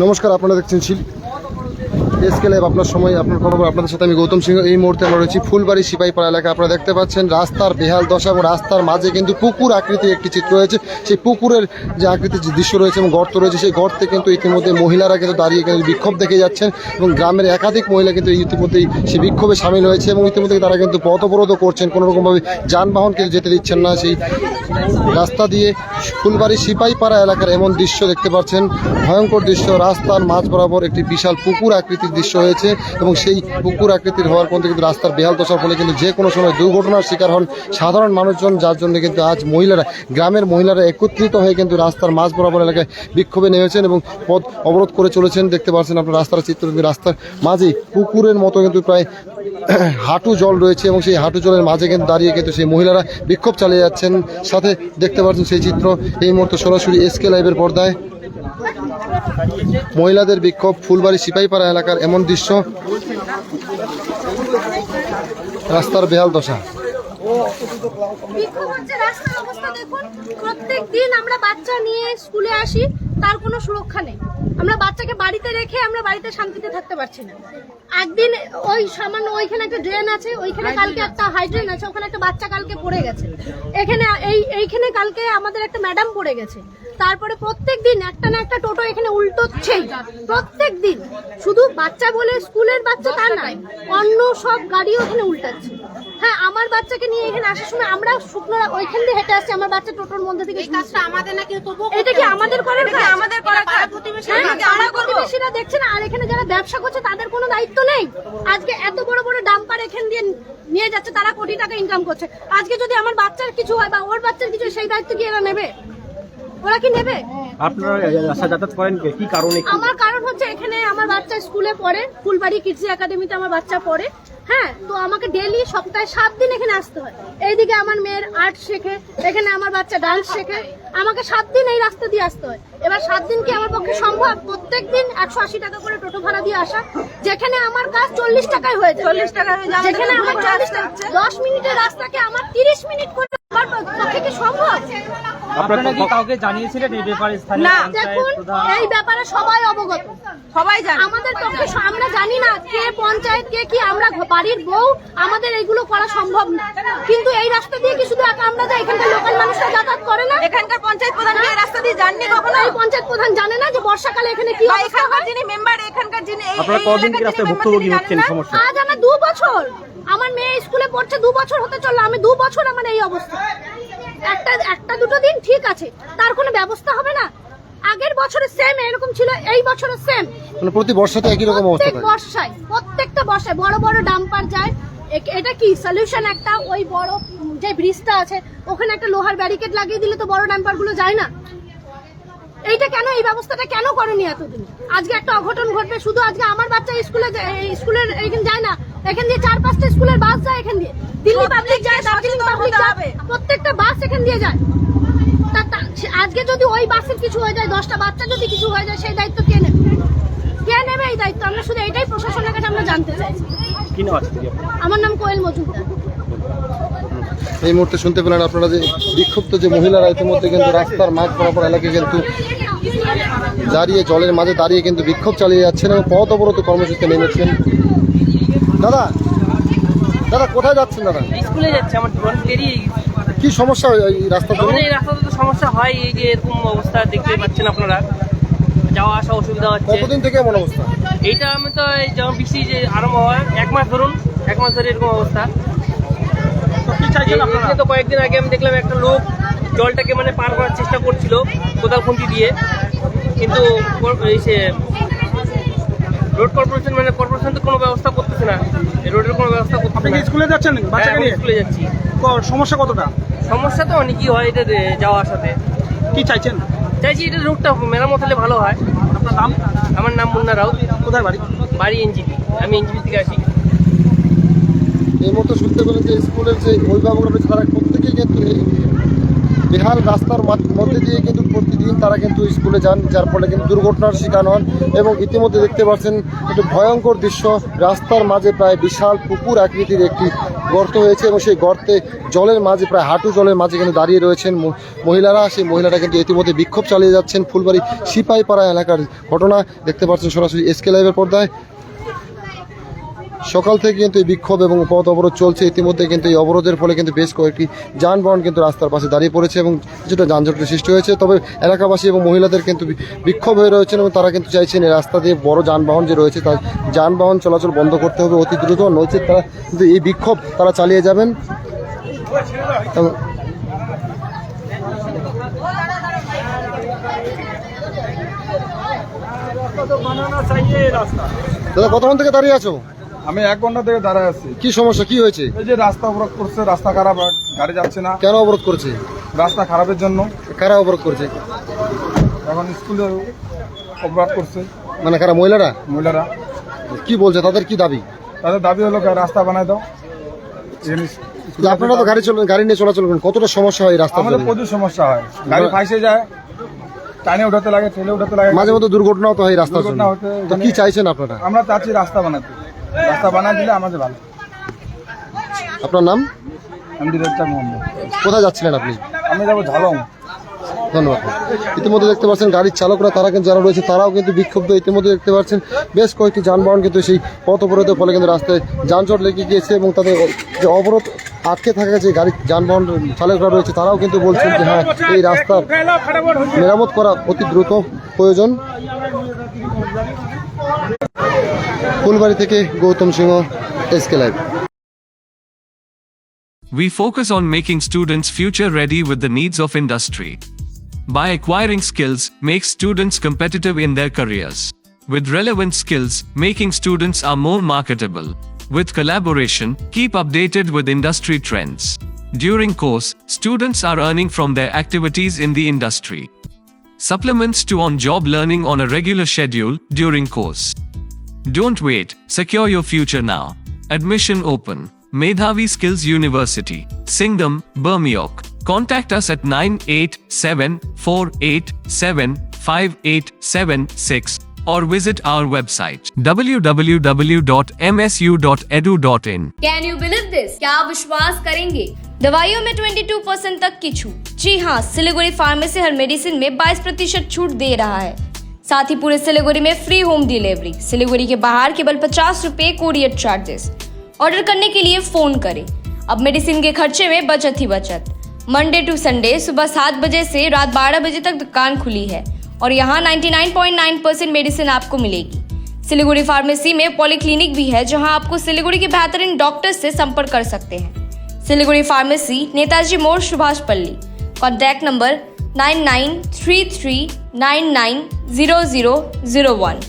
নমস্কার আপনারা দেখছেন শিল এসকে লাইভ আপনার সময়, আপনার খবর, আপনাদের সাথে আমি গৌতম সিংহ এই মুহূর্তে আমরা রয়েছি ফুলবাড়ি সিপাহীপাড়া এলাকা। আপনারা দেখতে পাচ্ছেন, রাস্তার বেহাল দশা এবং রাস্তার মাঝে কিন্তু পুকুর আকৃতির একটি চিত্র রয়েছে। সেই পুকুরের যে আকৃতির যে দৃশ্য রয়েছে এবং গর্ত রয়েছে, সেই গর্তে কিন্তু ইতিমধ্যে মহিলারা কিন্তু দাঁড়িয়ে কিন্তু বিক্ষোভ দেখে যাচ্ছেন এবং গ্রামের একাধিক মহিলা কিন্তু ইতিমধ্যেই সেই বিক্ষোভে সামিল হয়েছে এবং ইতিমধ্যে তারা কিন্তু পথ অবরোধও করছেন। কোনো রকমভাবে যানবাহন কিন্তু যেতে দিচ্ছেন না। সেই রাস্তা দিয়ে ফুলবাড়ি সিপাহীপাড়া এলাকার এমন দৃশ্য দেখতে পাচ্ছেন। ভয়ঙ্কর দৃশ্য, রাস্তার মাঝ বরাবর একটি বিশাল পুকুর আকৃতির দৃশ্য হয়েছে এবং সেই পুকুর আকৃতির হওয়ার পর কিন্তু রাস্তার বেহাল দশার ফলে কিন্তু যে কোনো সময় দুর্ঘটনার শিকার হন সাধারণ মানুষজন, যার জন্য কিন্তু আজ মহিলারা, গ্রামের মহিলারা একত্রিত হয়ে কিন্তু রাস্তার মাঝ বরাবর এলাকায় বিক্ষোভে নেমেছেন এবং পথ অবরোধ করে চলেছেন। দেখতে পাচ্ছেন আপনার রাস্তার চিত্র রাস্তার মাঝেই পুকুরের মতো কিন্তু প্রায় হাঁটু জল রয়েছে এবং সেই হাঁটু জলের মাঝে কিন্তু দাঁড়িয়ে কিন্তু সেই মহিলারা বিক্ষোভ চালিয়ে যাচ্ছেন। সাথে দেখতে পাচ্ছেন সেই চিত্র, এই মুহূর্তে সরাসরি এসকে লাইভের পর্দায়। মহিলাদের বিক্ষোভ ফুলবাড়ি সিপাহীপাড়া এলাকার এমন দৃশ্য। রাস্তার বেহাল দশা। রাস্তার অবস্থা দেখুন। প্রত্যেক দিন আমরা বাচ্চা নিয়ে স্কুলে আসি তার কোনো সুরক্ষা নেই। আমরা বাচ্চাকে বাড়িতে রেখে আমরা বাড়িতে শান্তিতে থাকতে পারছি না। একদিন ওই সামান্য ওইখানে একটা ড্রেন আছে ওইখানে কালকে একটা হাইড্রেন আছে ওখানে একটা বাচ্চা কালকে পড়ে গেছে। এখানে এই এইখানে কালকে আমাদের একটা ম্যাডাম পড়ে গেছে। তারপরে প্রত্যেক দিন একটা না একটা টোটো এখানে উল্টোচ্ছেই প্রত্যেক দিন শুধু বাচ্চা বলে স্কুলের বাচ্চা তা নয় অন্য সব গাড়িও এখানে উল্টাচ্ছে। হ্যাঁ আমার বাচ্চাকে নিয়ে এখানে আসার সময় আমরা শুকনো ওইখান দিয়ে হেঁটে আসছি আমার বাচ্চা টোটোর মধ্যে থেকে। আমাদের নাকি তবুও এটা কি আমাদের করার কাজ? আমাদের করার কাজ? প্রতিবেশী হ্যাঁ, প্রতিবেশীরা দেখছে না আর এখানে যারা ব্যবসা করছে তাদের কোনো দায়িত্ব নেই। আজকে এত বড় বড় ডাম্পার এখান দিয়ে নিয়ে যাচ্ছে তারা কোটি টাকা ইনকাম করছে। আজকে যদি আমার বাচ্চার কিছু হয় বা ওর বাচ্চার কিছু হয়, সেই দায়িত্ব কি এরা নেবে? ওরা কি নেবে? আপনারা যাতায়াত করেন কি? কারণে আমার কারণ হচ্ছে এখানে আমার বাচ্চা স্কুলে পড়ে ফুলবাড়ি কিডস একাডেমিতে আমার বাচ্চা পড়ে। হ্যাঁ তো আমাকে ডেলি সপ্তাহে সাত দিন এখানে আসতে হয়। এইদিকে আমার মেয়ের আর্ট শেখে এখানে আমার বাচ্চা ডান্স শেখে। আমাকে সাত দিন এই রাস্তা দিয়ে আসতে হয়। এবার সাত দিন কি আমার পক্ষে সম্ভব? প্রত্যেক দিন একশো আশি টাকা করে টোটো ভাড়া দিয়ে আসা যেখানে আমার কাজ চল্লিশ টাকায় হয়ে যায়। চল্লিশ টাকা যেখানে আমার চল্লিশ টাকা দশ মিনিটের রাস্তাকে আমার তিরিশ মিনিট করে আমার পক্ষে কি সম্ভব? আপনারা কি কাউকে জানিয়েছিলেন এই ব্যাপারে স্থানীয় না, দেখুন এই ব্যাপারে সবাই অবগত। সবাই জানে। আমাদের পক্ষে স- আমরা জানি না কে পঞ্চায়েত কে কি আমরা ঘ- বাড়ির বউ আমাদের এইগুলো করা সম্ভব না। কিন্তু এই রাস্তা দিয়ে কি শুধু একা আমরা যাই এখানকার লোকাল মানুষরা যাতায়াত করে না? এখানকার পঞ্চায়েত প্রধান কি এই রাস্তা দিয়ে যাননি কখনো? এই পঞ্চায়েত প্রধান জানে না যে বর্ষাকালে এখানে কি বা অবস্থা এখানকার যিনি মেম্বার এখানকার যিনি এই- আপনারা এই কদিন এলাকার কি যিনি member ভুক্তভোগী তিনি হচ্ছেন? জানেন না? সমস্যা। আজ আমার দু বছর। আমার মেয়ে স্কুলে পড়ছে দু বছর হতে চলল। আমি দু বছর আমার এই অবস্থা। একটা একটা দুটো দিন ঠিক আছে তার কোনো ব্যবস্থা হবে না। আগের বছরে সেম এরকম ছিল এই বছরে সেম মানে প্রতি বর্ষাতে একই রকম অবস্থা প্রত্যেক বর্ষায় প্রত্যেকটা বর্ষায় বড় বড় ডাম্পার যায়। এটা কি সলিউশন একটা? ওই বড় যে ব্রিজটা আছে ওখানে একটা লোহার ব্যারিকেড লাগিয়ে দিলে তো বড় ডাম্পারগুলো যায় না। এইটা কেন এই ব্যবস্থাটা কেন করেনি এতদিন? আজকে একটা অঘটন ঘটবে শুধু aজকে আমার বাচ্চা স্কুলে স্কুলের এইখানে যায় না। এখান দিয়ে চার পাঁচটা স্কুলের বাস যায় এখান দিয়ে। দিল্লি পাবলিক যায় দার্জিলিং প্রত্যেকটা দিয়ে যায়। তা আজকে যদি ওই বাসের কিছু হয়ে যায় দশটা বাচ্চা যদি কিছু হয়ে যায় সেই দায়িত্ব কে নেবে? কে নেবে এই দায়িত্ব? আমরা শুধু এটাই প্রশাসনের কাছে আমরা জানতে চাই? আমার নাম কোয়েল মজুমদার। এই মুহূর্তে শুনতে পেলেন আপনারা যে বিক্ষুব্ধ যে মহিলারা ইতিমধ্যে কিন্তু রাস্তার মাঝ বরাবর এলাকায় কিন্তু দাঁড়িয়ে জলের মাঝে দাঁড়িয়ে কিন্তু বিক্ষোভ চালিয়ে যাচ্ছেন এবং পথ অবরোধ কর্মসূচিতে নেমেছেন। দাদা দাদা কোথায় যাচ্ছেন দাদা? স্কুলে যাচ্ছে আমার দেরি হয়ে গেছে। কি সমস্যা হয় এই জন্য আমাদের এই রাস্তাতে তো সমস্যা হয় এই যে এরকম অবস্থা দেখতে পাচ্ছেন আপনারা। যাওয়া আসা অসুবিধা হচ্ছে। কতদিন থেকে এমন অবস্থা? এইটা আমি তো এই যখন বৃষ্টি যে আরম্ভ হয় এক মাস ধরুন এক মাস ধরে এরকম অবস্থা। এই তো কয়েকদিন আগে আমি দেখলাম একটা লোক জলটাকে মানে পার করার চেষ্টা করছিল কোদাল খুঁটি দিয়ে। কিন্তু এই সে রোড কর্পোরেশন মানে কর্পোরেশন তো কোনো ব্যবস্থা করতেছে না। এই রোডের কোনো ব্যবস্থা করতে আপনি স্কুলে যাচ্ছেন হ্যাঁ, বাচ্চাকে আমি নিয়ে? স্কুলে যাচ্ছি। সমস্যা কতটা? সমস্যা তো অনেকই হয় এটা যাওয়া আসাতে কি চাইছেন? চাইছি এটা রোগটা মেরামত হলে ভালো হয়। আপনার নাম? আমার নাম মুন্না রাউত। কোথায় বাড়ি? বাড়ি এনজিপি। আমি এনজিপি থেকে আসি। এই মতো শুনতে পেলেন যে স্কুলের যে অভিভাবকরা রয়েছে তারা প্রত্যেকেই কিন্তু এই বেহাল রাস্তার মধ্যে দিয়ে কিন্তু প্রতিদিন তারা কিন্তু স্কুলে যান যার ফলে কিন্তু দুর্ঘটনার শিকার হন এবং ইতিমধ্যে দেখতে পাচ্ছেন একটু ভয়ঙ্কর দৃশ্য। রাস্তার মাঝে প্রায় বিশাল পুকুর আকৃতির একটি গর্ত হয়েছে এবং সেই গর্তে জলের মাঝে, প্রায় হাঁটু জলের মাঝে কিন্তু দাঁড়িয়ে রয়েছেন মহিলারা। সেই মহিলারা কিন্তু ইতিমধ্যে বিক্ষোভ চালিয়ে যাচ্ছেন ফুলবাড়ি সিপাইপাড়া এলাকার ঘটনা। দেখতে পাচ্ছেন সরাসরি এসকে লাইভের পর্দায়। সকাল থেকে কিন্তু এই বিক্ষোভ এবং পথ অবরোধ চলছে। ইতিমধ্যে কিন্তু এই অবরোধের ফলে কিন্তু বেশ কয়েকটি যানবাহন কিন্তু রাস্তার পাশে দাঁড়িয়ে পড়েছে এবং কিছুটা যানজটের সৃষ্টি হয়েছে। তবে এলাকাবাসী এবং মহিলাদের কিন্তু বিক্ষোভ হয়ে রয়েছেন এবং তারা কিন্তু চাইছেন এই রাস্তা দিয়ে বড় যানবাহন যে রয়েছে তার যানবাহন চলাচল বন্ধ করতে হবে অতি দ্রুত। নইছে তারা কিন্তু এই বিক্ষোভ তারা চালিয়ে যাবেন। দাদা, কতক্ষণ থেকে দাঁড়িয়ে আছো? আমি এক ঘণ্টা থেকে দাঁড়ায় আছি। কি সমস্যা? কি হয়েছে? এই যে রাস্তা অবরোধ করছে রাস্তা খারাপ গাড়ি যাচ্ছে না। কেন অবরোধ করছে? রাস্তা খারাপের জন্য। কারা অবরোধ করছে? এখন স্কুলে অপরাধ করছে। মানে কারা মহিলারা? মহিলারা। কি বলছে? তাদের কি দাবি? তাদের দাবি হলো রাস্তা বানায় দাও। আপনারা তো গাড়ি চলেন গাড়ি নিয়ে চলাচল করেন কতটা সমস্যা হয় রাস্তা আমাদের প্রচুর সমস্যা হয়। গাড়ি ফাইসে যায় টানে উঠাতে লাগে ঠেলে উঠাতে লাগে। মাঝে মধ্যে দুর্ঘটনাও তো হয় রাস্তা কি চাইছেন আপনারা? আমরা চাচ্ছি রাস্তা বানাতে। রাস্তা বানায় দিলে আমাদের ভালো। আপনার নাম? আমি মোহাম্মদ। কোথায় যাচ্ছিলেন আপনি? আমি যাব ঝালং। ধন্যবাদ। ইতিমধ্যে দেখতে পাচ্ছেন গাড়ির চালকরা তারা কিন্তু যারা রয়েছে তারাও কিন্তু বিক্ষুব্ধ। ইতিমধ্যে দেখতে পাচ্ছেন বেশ কয়েকটি যানবাহন কিন্তু সেই পথ অবরোধের ফলে কিন্তু রাস্তায় যানজট লেগে গিয়েছে এবং তাদের যে অবরোধ আটকে থাকা যে গাড়ির যানবাহন চালকরা রয়েছে তারাও কিন্তু বলছেন যে হ্যাঁ এই রাস্তার মেরামত করা অতি দ্রুত প্রয়োজন। ফুলবাড়ি থেকে Gautam Singha S K live We focus on making students future ready with the needs of industry. By acquiring skills, make students competitive in their careers. With relevant skills, making students are more marketable. With collaboration, keep updated with industry trends. During course, students are earning from their activities in the industry. Supplements to on-job learning on a regular schedule during course. Don't wait, secure your future now. Admission open. Medhavi Skills University, Singham, Bermioc. Contact us at 98748758776 or visit our website www.msu.edu.in. Can you believe this क्या आप विश्वास करेंगे? दवाइयों में 22 percent तक की छूट। जी हाँ सिलीगुड़ी फार्मेसी हर मेडिसिन में 22 प्रतिशत छूट दे रहा है। साथ ही पूरे सिलीगुड़ी में फ्री होम डिलीवरी सिलीगुड़ी के बाहर केवल पचास रूपए कोरियर चार्जेस ऑर्डर करने के लिए फ़ोन करें। अब मेडिसिन के खर्चे में बचत ही बचत। मंडे टू संडे सुबह सात बजे से रात बारह बजे तक दुकान खुली है। और यहाँ 99.9 परसेंट मेडिसिन आपको मिलेगी। सिलीगुड़ी फार्मेसी में पॉलीक्लिनिक भी है, जहाँ आपको सिलीगुड़ी के बेहतरीन डॉक्टर से संपर्क कर सकते हैं। सिलीगुड़ी फार्मेसी नेताजी मोर Subhash Palli. Contact number nine nine three three nine nine zero zero zero one